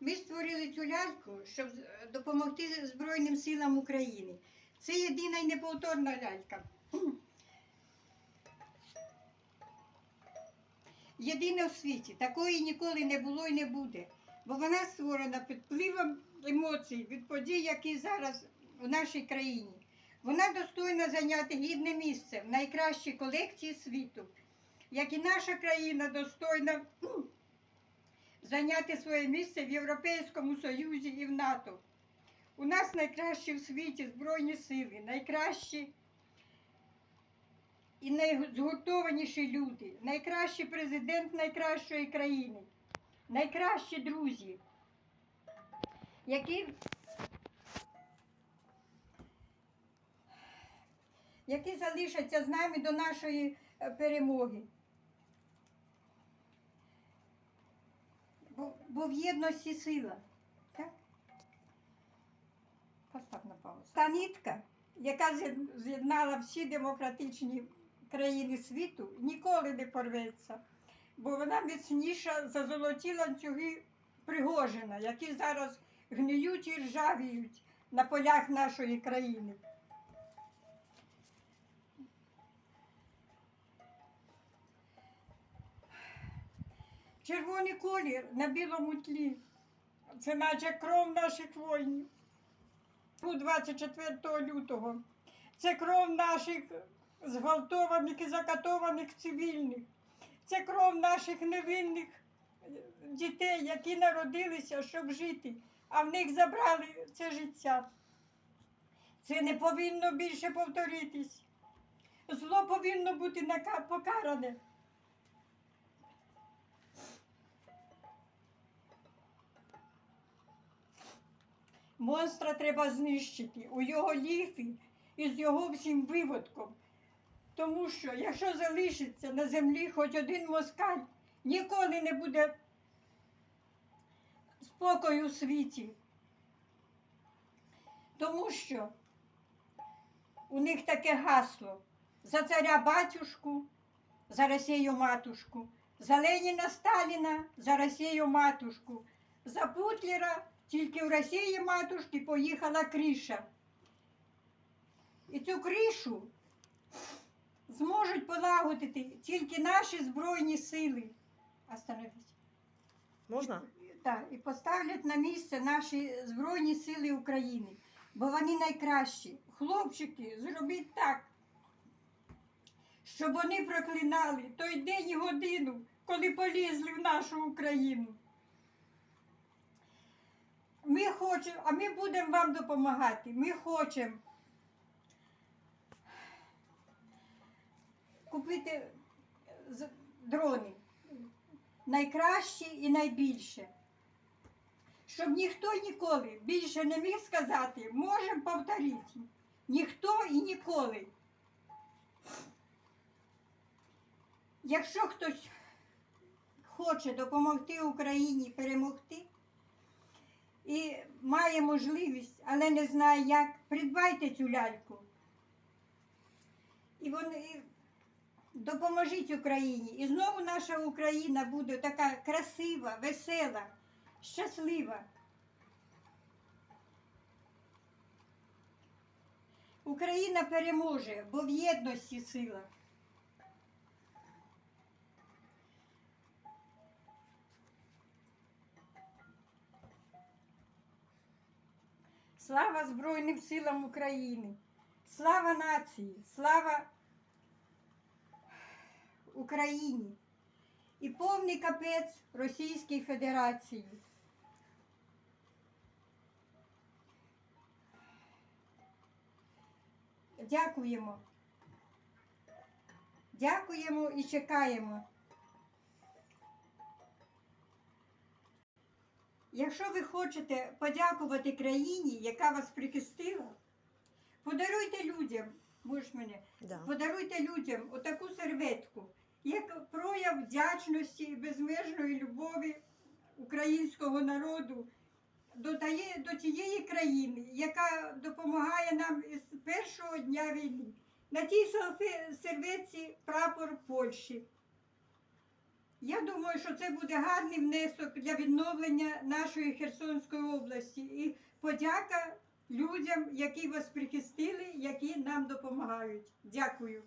Ми створили цю ляльку, щоб е, допомогти Збройним силам України. Це єдина і неповторна лялька. Єдина в світі. Такої ніколи не було і не буде. Бо вона створена під впливом емоцій від подій, які зараз в нашій країні. Вона достойна зайняти гідне місце в найкращій колекції світу, як і наша країна достойна зайняти своє місце в Європейському Союзі і в НАТО. У нас найкращі в світі Збройні сили, найкращі і найзгуртованіші люди, найкращий президент найкращої країни, найкращі друзі, які, які залишаться з нами до нашої е, перемоги. Бо, бо в єдності сила. Так? Постав на паузу. Та нитка, яка з'єднала всі демократичні країни світу, ніколи не порветься, бо вона міцніша за золоті ланцюги Пригожина, які зараз гниють і ржавіють на полях нашої країни. Червоний колір на білому тлі. Це наче кров наших воїнів. У 24 лютого. Це кров наших зґвалтованих і закатованих цивільних. Це кров наших невинних дітей, які народилися, щоб жити, а в них забрали це життя. Це не повинно більше повторитись. Зло повинно бути покаране. Монстра треба знищити у його ліфі і з його всім виводком. Тому що якщо залишиться на землі хоч один москаль, ніколи не буде спокою у світі. Тому що у них таке гасло за царя батюшку, за Росію матушку, за Леніна Сталіна, за Росію матушку, за Путлера тільки в Росії матушки поїхала криша. І цю кришу зможуть полагодити тільки наші Збройні сили. Остановіть. Можна? Так, і поставлять на місце наші Збройні Сили України, бо вони найкращі. Хлопчики, зробіть так, щоб вони проклинали той день і годину, коли полізли в нашу Україну. Ми хочемо, а ми будемо вам допомагати. Ми хочемо купити дрони найкращі і найбільше. Щоб ніхто ніколи більше не міг сказати, можемо повторити. Ніхто і ніколи. Якщо хтось хоче допомогти Україні перемогти і має можливість, але не знає як, придбайте цю ляльку. І вони допоможіть Україні. І знову наша Україна буде така красива, весела, щаслива. Україна переможе, бо в єдності сила. Слава Збройним силам України! Слава нації! Слава Україні! І повний капець Російській Федерації. Дякуємо. Дякуємо і чекаємо. Якщо ви хочете подякувати країні, яка вас прихистила, подаруйте людям, можеш мене, Да. подаруйте людям отаку серветку, як прояв вдячності і безмежної любові українського народу до, тає, до тієї країни, яка допомагає нам із першого дня війни. На тій серветці прапор Польщі. Я думаю, що це буде гарний внесок для відновлення нашої Херсонської області. І подяка людям, які вас прихистили, які нам допомагають. Дякую.